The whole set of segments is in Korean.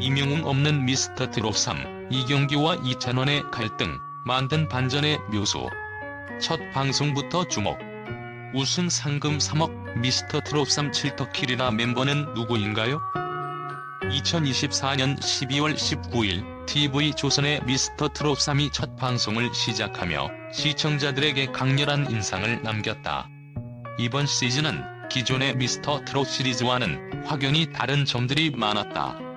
이명웅 없는 미스터 트롯 3, 이경규와 이찬원의 갈등, 만든 반전의 묘수. 첫 방송부터 주목. 우승 상금 3억, 미스터 트롯 3 칠터킬이라 멤버는 누구인가요? 2024년 12월 19일 TV조선의 미스터 트롯 3이 첫 방송을 시작하며 시청자들에게 강렬한 인상을 남겼다. 이번 시즌은 기존의 미스터 트롯 시리즈와는 확연히 다른 점들이 많았다.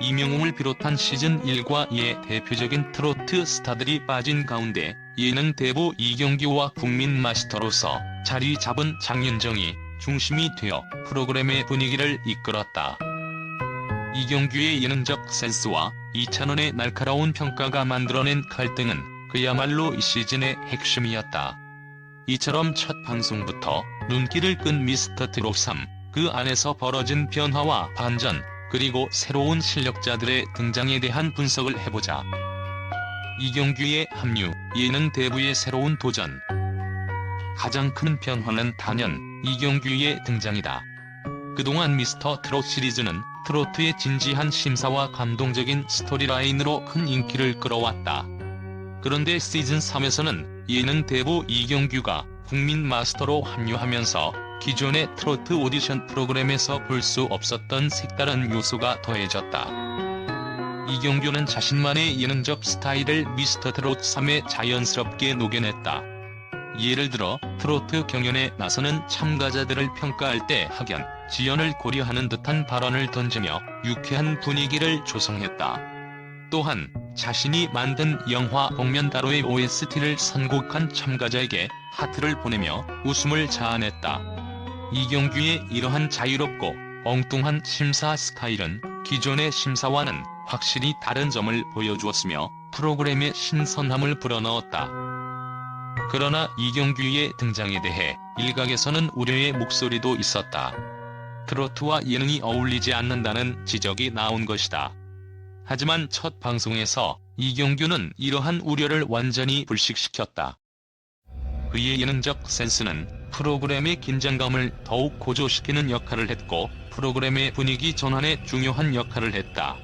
이명웅을 비롯한 시즌 1과 2의 대표적인 트로트 스타들이 빠진 가운데 예능 대부 이경규와 국민 마스터로서 자리 잡은 장윤정이 중심이 되어 프로그램의 분위기를 이끌었다. 이경규의 예능적 센스와 이찬원의 날카로운 평가가 만들어낸 갈등은 그야말로 이 시즌의 핵심이었다. 이처럼 첫 방송부터 눈길을 끈 미스터 트롯 3, 그 안에서 벌어진 변화와 반전, 그리고 새로운 실력자들의 등장에 대한 분석을 해보자. 이경규의 합류, 예능 대부의 새로운 도전. 가장 큰 변화는 단연 이경규의 등장이다. 그동안 미스터 트롯 시리즈는 트로트의 진지한 심사와 감동적인 스토리라인으로 큰 인기를 끌어왔다. 그런데 시즌 3에서는 예능 대부 이경규가 국민 마스터로 합류하면서 기존의 트로트 오디션 프로그램에서 볼 수 없었던 색다른 요소가 더해졌다. 이경규는 자신만의 예능적 스타일을 미스터 트롯 3에 자연스럽게 녹여냈다. 예를 들어 트로트 경연에 나서는 참가자들을 평가할 때 학연, 지연을 고려하는 듯한 발언을 던지며 유쾌한 분위기를 조성했다. 또한 자신이 만든 영화 복면다로의 OST를 선곡한 참가자에게 하트를 보내며 웃음을 자아냈다. 이경규의 이러한 자유롭고 엉뚱한 심사 스타일은 기존의 심사와는 확실히 다른 점을 보여주었으며 프로그램의 신선함을 불어넣었다. 그러나 이경규의 등장에 대해 일각에서는 우려의 목소리도 있었다. 트로트와 예능이 어울리지 않는다는 지적이 나온 것이다. 하지만 첫 방송에서 이경규는 이러한 우려를 완전히 불식시켰다. 그의 예능적 센스는 프로그램의 긴장감을 더욱 고조시키는 역할을 했고 프로그램의 분위기 전환에 중요한 역할을 했다.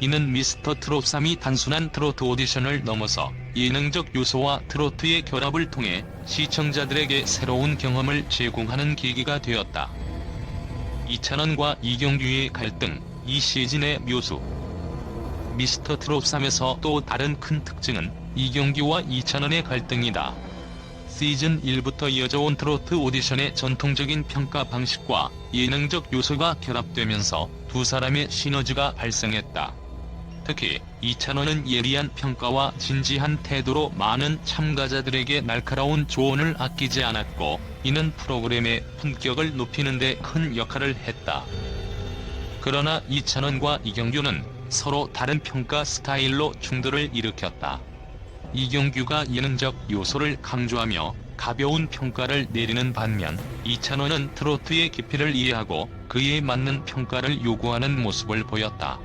이는 미스터 트롯 3이 단순한 트로트 오디션을 넘어서 예능적 요소와 트로트의 결합을 통해 시청자들에게 새로운 경험을 제공하는 계기가 되었다. 이찬원과 이경규의 갈등, 이 시즌의 묘수 미스터 트롯 3에서 또 다른 큰 특징은 이경규와 이찬원의 갈등이다. 시즌 1부터 이어져 온 트로트 오디션의 전통적인 평가 방식과 예능적 요소가 결합되면서 두 사람의 시너지가 발생했다. 특히 이찬원은 예리한 평가와 진지한 태도로 많은 참가자들에게 날카로운 조언을 아끼지 않았고 이는 프로그램의 품격을 높이는 데 큰 역할을 했다. 그러나 이찬원과 이경규는 서로 다른 평가 스타일로 충돌을 일으켰다. 이경규가 예능적 요소를 강조하며 가벼운 평가를 내리는 반면 이찬원은 트로트의 깊이를 이해하고 그에 맞는 평가를 요구하는 모습을 보였다.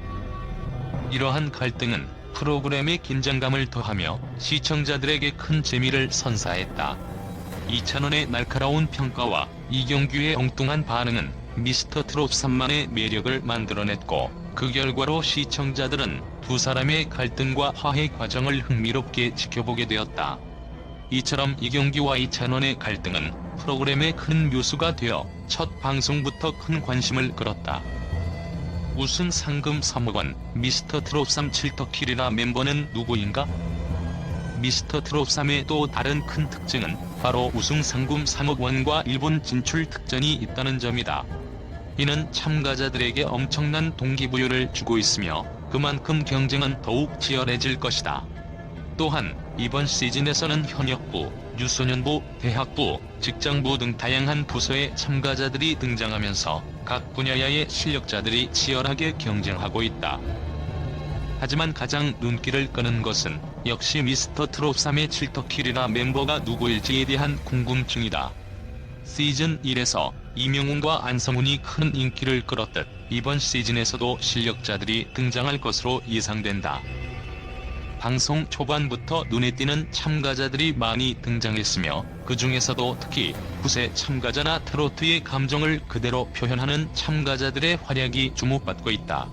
이러한 갈등은 프로그램의 긴장감을 더하며 시청자들에게 큰 재미를 선사했다. 이찬원의 날카로운 평가와 이경규의 엉뚱한 반응은 미스터 트롯 3만의 매력을 만들어냈고 그 결과로 시청자들은 두 사람의 갈등과 화해 과정을 흥미롭게 지켜보게 되었다. 이처럼 이경규와 이찬원의 갈등은 프로그램의 큰 묘수가 되어 첫 방송부터 큰 관심을 끌었다. 우승 상금 3억 원, 미스터 트롯 3 칠터킬이라 멤버는 누구인가? 미스터 트롯 3의 또 다른 큰 특징은 바로 우승 상금 3억 원과 일본 진출 특전이 있다는 점이다. 이는 참가자들에게 엄청난 동기부여를 주고 있으며 그만큼 경쟁은 더욱 치열해질 것이다. 또한 이번 시즌에서는 현역부, 유소년부, 대학부, 직장부 등 다양한 부서의 참가자들이 등장하면서 각 분야의 실력자들이 치열하게 경쟁하고 있다. 하지만 가장 눈길을 끄는 것은 역시 미스터 트롯 3의 칠터킬이라 멤버가 누구일지에 대한 궁금증이다. 시즌 1에서 이명웅과 안성훈이 큰 인기를 끌었듯 이번 시즌에서도 실력자들이 등장할 것으로 예상된다. 방송 초반부터 눈에 띄는 참가자들이 많이 등장했으며 그 중에서도 특히 9세 참가자나 트로트의 감정을 그대로 표현하는 참가자들의 활약이 주목받고 있다.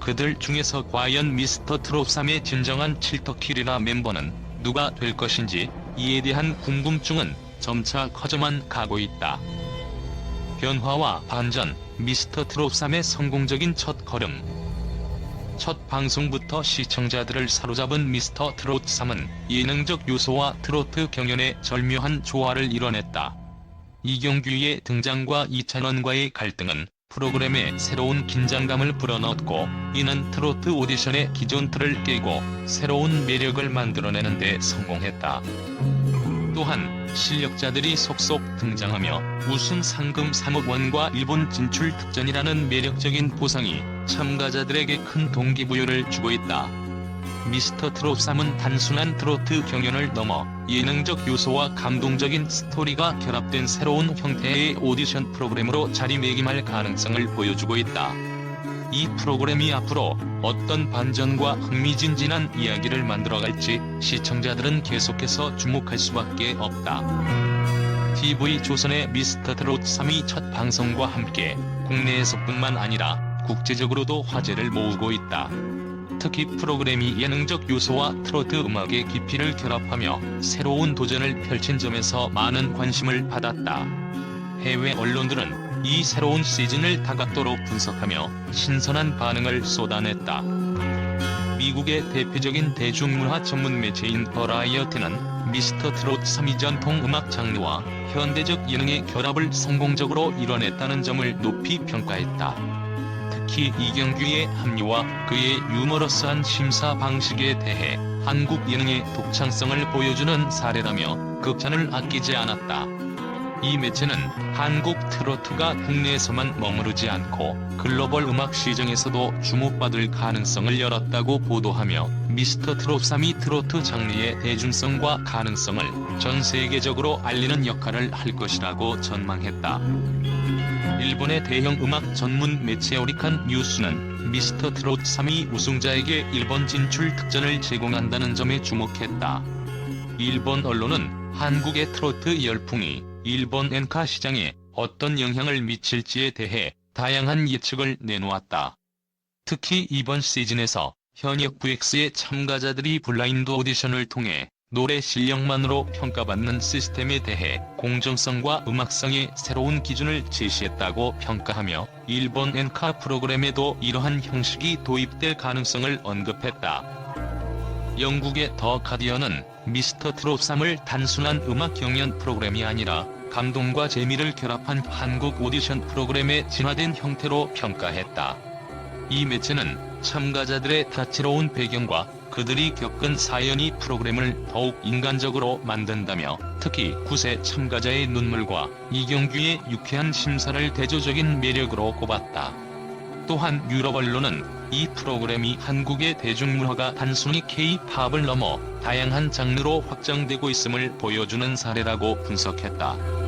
그들 중에서 과연 미스터 트롯 3의 진정한 칠터킬이라 멤버는 누가 될 것인지 이에 대한 궁금증은 점차 커져만 가고 있다. 변화와 반전, 미스터 트롯 3의 성공적인 첫 걸음. 첫 방송부터 시청자들을 사로잡은 미스터 트롯 3은 예능적 요소와 트로트 경연의 절묘한 조화를 이뤄냈다. 이경규의 등장과 이찬원과의 갈등은 프로그램에 새로운 긴장감을 불어넣었고 이는 트로트 오디션의 기존 틀을 깨고 새로운 매력을 만들어내는 데 성공했다. 또한 실력자들이 속속 등장하며 우승 상금 3억 원과 일본 진출 특전이라는 매력적인 보상이 참가자들에게 큰 동기부여를 주고 있다. 미스터 트롯 3은 단순한 트로트 경연을 넘어 예능적 요소와 감동적인 스토리가 결합된 새로운 형태의 오디션 프로그램으로 자리매김할 가능성을 보여주고 있다. 이 프로그램이 앞으로 어떤 반전과 흥미진진한 이야기를 만들어갈지 시청자들은 계속해서 주목할 수밖에 없다. TV 조선의 미스터 트롯 3위 첫 방송과 함께 국내에서뿐만 아니라 국제적으로도 화제를 모으고 있다. 특히 프로그램이 예능적 요소와 트로트 음악의 깊이를 결합하며 새로운 도전을 펼친 점에서 많은 관심을 받았다. 해외 언론들은 이 새로운 시즌을 다각도로 분석하며 신선한 반응을 쏟아냈다. 미국의 대표적인 대중문화 전문 매체인 버라이어티는 미스터 트롯 3위 전통 음악 장르와 현대적 예능의 결합을 성공적으로 이뤄냈다는 점을 높이 평가했다. 특히 이경규의 합류와 그의 유머러스한 심사 방식에 대해 한국 예능의 독창성을 보여주는 사례라며 극찬을 아끼지 않았다. 이 매체는 한국 트로트가 국내에서만 머무르지 않고 글로벌 음악 시장에서도 주목받을 가능성을 열었다고 보도하며 미스터 트롯 3이 트로트 장르의 대중성과 가능성을 전 세계적으로 알리는 역할을 할 것이라고 전망했다. 일본의 대형 음악 전문 매체 오리칸 뉴스는 미스터 트롯 3위 우승자에게 일본 진출 특전을 제공한다는 점에 주목했다. 일본 언론은 한국의 트로트 열풍이 일본 엔카 시장에 어떤 영향을 미칠지에 대해 다양한 예측을 내놓았다. 특히 이번 시즌에서 현역 VX의 참가자들이 블라인드 오디션을 통해 노래 실력만으로 평가받는 시스템에 대해 공정성과 음악성의 새로운 기준을 제시했다고 평가하며 일본 엔카 프로그램에도 이러한 형식이 도입될 가능성을 언급했다. 영국의 더 가디언은 미스터 트롯 3을 단순한 음악 경연 프로그램이 아니라 감동과 재미를 결합한 한국 오디션 프로그램의 진화된 형태로 평가했다. 이 매체는 참가자들의 다채로운 배경과 그들이 겪은 사연이 프로그램을 더욱 인간적으로 만든다며 특히 9세 참가자의 눈물과 이경규의 유쾌한 심사를 대조적인 매력으로 꼽았다. 또한 유럽 언론은 이 프로그램이 한국의 대중문화가 단순히 K-팝을 넘어 다양한 장르로 확장되고 있음을 보여주는 사례라고 분석했다.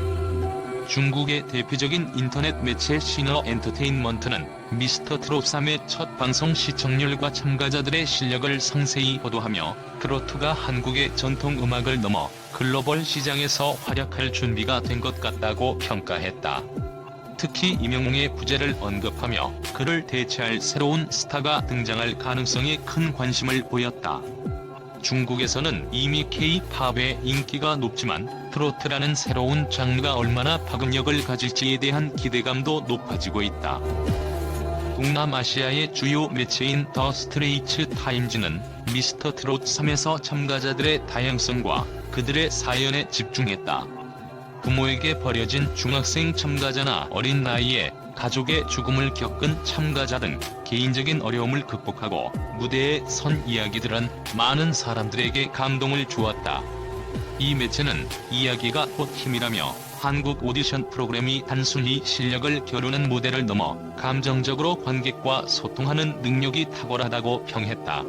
중국의 대표적인 인터넷 매체 시너 엔터테인먼트는 미스터 트롯 3의 첫 방송 시청률과 참가자들의 실력을 상세히 보도하며 트로트가 한국의 전통 음악을 넘어 글로벌 시장에서 활약할 준비가 된 것 같다고 평가했다. 특히 임영웅의 부재를 언급하며 그를 대체할 새로운 스타가 등장할 가능성에 큰 관심을 보였다. 중국에서는 이미 K-팝의 인기가 높지만 트로트라는 새로운 장르가 얼마나 파급력을 가질지에 대한 기대감도 높아지고 있다. 동남아시아의 주요 매체인 더 스트레이츠 타임즈는 미스터 트롯 3에서 참가자들의 다양성과 그들의 사연에 집중했다. 부모에게 버려진 중학생 참가자나 어린 나이에 가족의 죽음을 겪은 참가자 등 개인적인 어려움을 극복하고 무대에 선 이야기들은 많은 사람들에게 감동을 주었다. 이 매체는 이야기가 곧 힘이라며 한국 오디션 프로그램이 단순히 실력을 겨루는 무대를 넘어 감정적으로 관객과 소통하는 능력이 탁월하다고 평했다.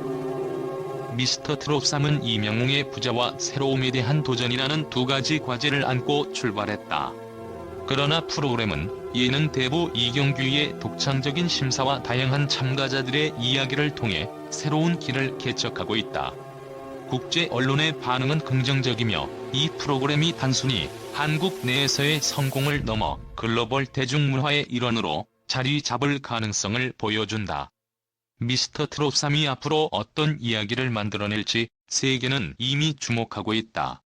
미스터 트롯 3은 이명웅의 부자와 새로움에 대한 도전이라는 두 가지 과제를 안고 출발했다. 그러나 프로그램은 예능 대부 이경규의 독창적인 심사와 다양한 참가자들의 이야기를 통해 새로운 길을 개척하고 있다. 국제 언론의 반응은 긍정적이며 이 프로그램이 단순히 한국 내에서의 성공을 넘어 글로벌 대중문화의 일원으로 자리 잡을 가능성을 보여준다. 미스터 트롯 3이 앞으로 어떤 이야기를 만들어낼지 세계는 이미 주목하고 있다.